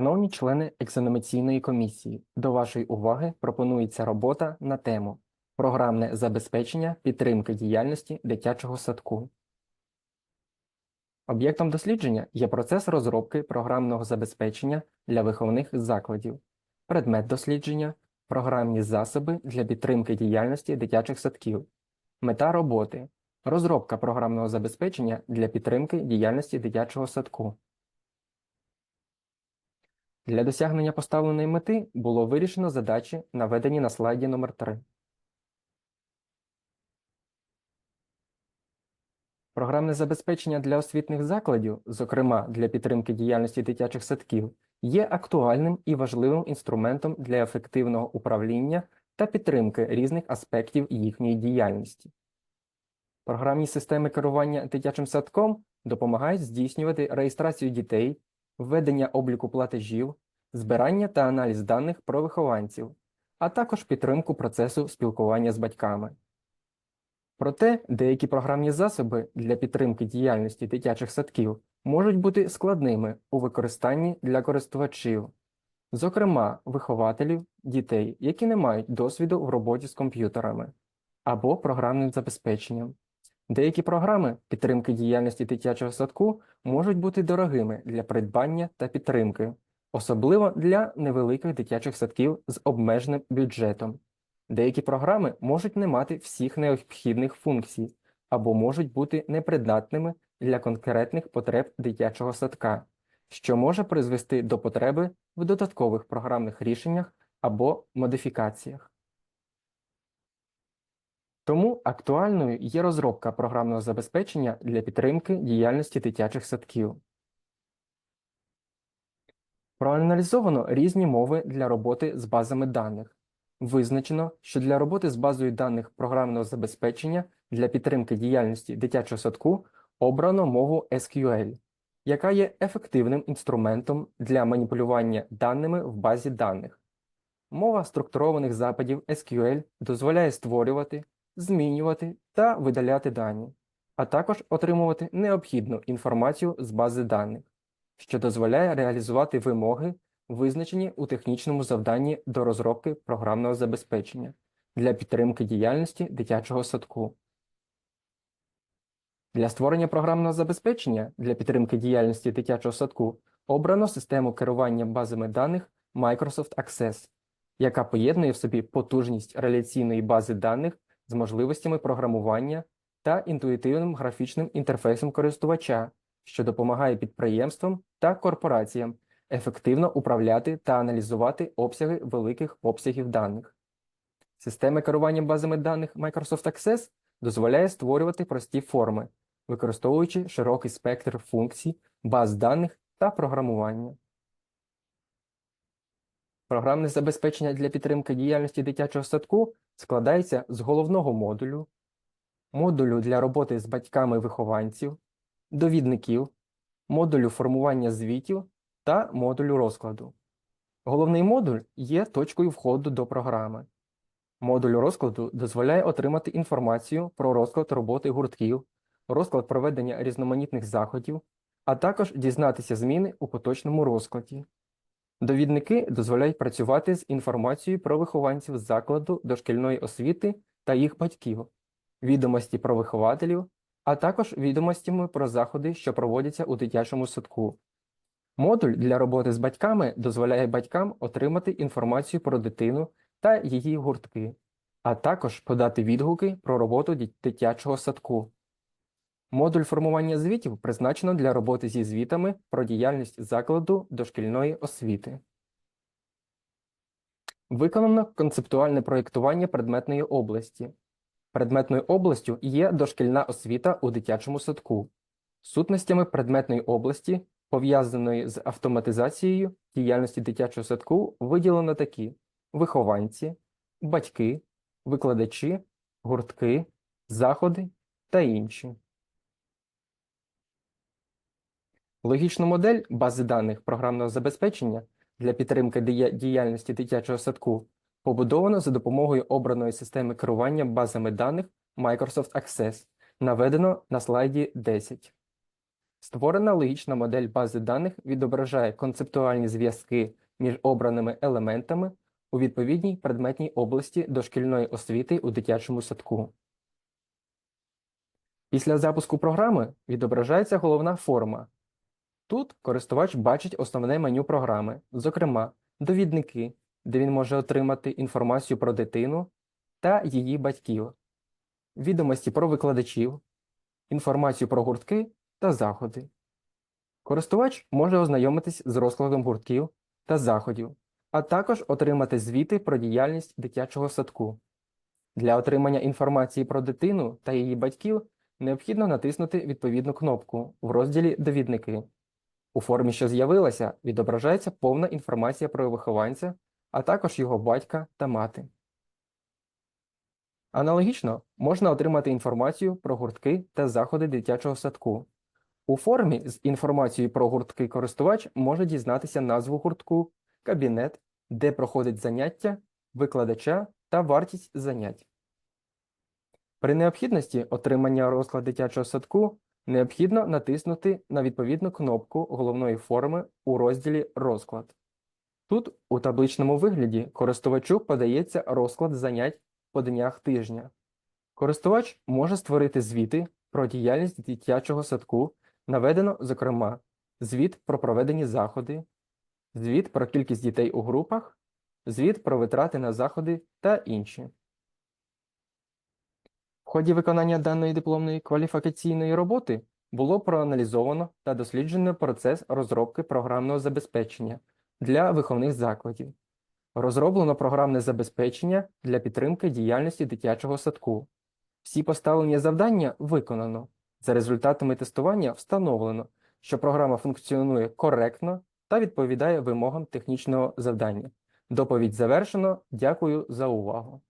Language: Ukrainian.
Шановні члени екзаменаційної комісії, до вашої уваги пропонується робота на тему Програмне забезпечення підтримки діяльності дитячого садку. Об'єктом дослідження є процес розробки програмного забезпечення для виховних закладів, предмет дослідження, програмні засоби для підтримки діяльності дитячих садків, мета роботи, розробка програмного забезпечення для підтримки діяльності дитячого садку. Для досягнення поставленої мети було вирішено задачі, наведені на слайді номер 3 Програмне забезпечення для освітніх закладів, зокрема для підтримки діяльності дитячих садків, є актуальним і важливим інструментом для ефективного управління та підтримки різних аспектів їхньої діяльності. Програмні системи керування дитячим садком допомагають здійснювати реєстрацію дітей, введення обліку платежів, збирання та аналіз даних про вихованців, а також підтримку процесу спілкування з батьками. Проте деякі програмні засоби для підтримки діяльності дитячих садків можуть бути складними у використанні для користувачів, зокрема вихователів дітей, які не мають досвіду в роботі з комп'ютерами або програмним забезпеченням. Деякі програми підтримки діяльності дитячого садку можуть бути дорогими для придбання та підтримки, особливо для невеликих дитячих садків з обмеженим бюджетом. Деякі програми можуть не мати всіх необхідних функцій або можуть бути непридатними для конкретних потреб дитячого садка, що може призвести до потреби в додаткових програмних рішеннях або модифікаціях. Тому актуальною є розробка програмного забезпечення для підтримки діяльності дитячих садків. Проаналізовано різні мови для роботи з базами даних. Визначено, що для роботи з базою даних програмного забезпечення для підтримки діяльності дитячого садку обрано мову SQL, яка є ефективним інструментом для маніпулювання даними в базі даних. Мова структурованих запитів SQL дозволяє створювати, змінювати та видаляти дані, а також отримувати необхідну інформацію з бази даних, що дозволяє реалізувати вимоги визначені у технічному завданні до розробки програмного забезпечення для підтримки діяльності дитячого садку. Для створення програмного забезпечення для підтримки діяльності дитячого садку обрано систему керування базами даних Microsoft Access, яка поєднує в собі потужність реляційної бази даних з можливостями програмування та інтуїтивним графічним інтерфейсом користувача, що допомагає підприємствам та корпораціям ефективно управляти та аналізувати обсяги великих обсягів даних. Система керування базами даних Microsoft Access дозволяє створювати прості форми, використовуючи широкий спектр функцій, баз даних та програмування. Програмне забезпечення для підтримки діяльності дитячого садку складається з головного модулю, модулю для роботи з батьками вихованців, довідників, модулю формування звітів та модулю розкладу. Головний модуль є точкою входу до програми. Модуль розкладу дозволяє отримати інформацію про розклад роботи гуртків, розклад проведення різноманітних заходів, а також дізнатися зміни у поточному розкладі. Довідники дозволяють працювати з інформацією про вихованців закладу дошкільної освіти та їх батьків, відомості про вихователів, а також відомостями про заходи, що проводяться у дитячому садку. Модуль для роботи з батьками дозволяє батькам отримати інформацію про дитину та її гуртки, а також подати відгуки про роботу дитячого садку. Модуль формування звітів призначено для роботи зі звітами про діяльність закладу дошкільної освіти. Виконано концептуальне проєктування предметної області. Предметною областю є дошкільна освіта у дитячому садку. Сутностями предметної області пов'язаної з автоматизацією діяльності дитячого садку виділено такі вихованці, батьки, викладачі, гуртки, заходи та інші. Логічну модель бази даних програмного забезпечення для підтримки діяльності дитячого садку побудовано за допомогою обраної системи керування базами даних Microsoft Access, наведено на слайді 10. Створена логічна модель бази даних відображає концептуальні зв'язки між обраними елементами у відповідній предметній області дошкільної освіти у дитячому садку. Після запуску програми відображається головна форма. Тут користувач бачить основне меню програми, зокрема, довідники, де він може отримати інформацію про дитину та її батьків, відомості про викладачів, інформацію про гуртки та заходи. Користувач може ознайомитись з розкладом гуртків та заходів, а також отримати звіти про діяльність дитячого садку. Для отримання інформації про дитину та її батьків необхідно натиснути відповідну кнопку в розділі Довідники. У формі, що з'явилася, відображається повна інформація про вихованця, а також його батька та мати. Аналогічно можна отримати інформацію про гуртки та заходи дитячого садку. У формі з інформацією про гуртки користувач може дізнатися назву гуртку, кабінет, де проходить заняття, викладача та вартість занять. При необхідності отримання розкладу дитячого садку необхідно натиснути на відповідну кнопку головної форми у розділі Розклад. Тут у табличному вигляді користувачу подається розклад занять по днях тижня. Користувач може створити звіти про діяльність дитячого садку, наведено, зокрема, звіт про проведені заходи, звіт про кількість дітей у групах, звіт про витрати на заходи та інші. В ході виконання даної дипломної кваліфікаційної роботи було проаналізовано та досліджено процес розробки програмного забезпечення для виховних закладів. Розроблено програмне забезпечення для підтримки діяльності дитячого садку. Всі поставлені завдання виконано. За результатами тестування встановлено, що програма функціонує коректно та відповідає вимогам технічного завдання. Доповідь завершено. Дякую за увагу.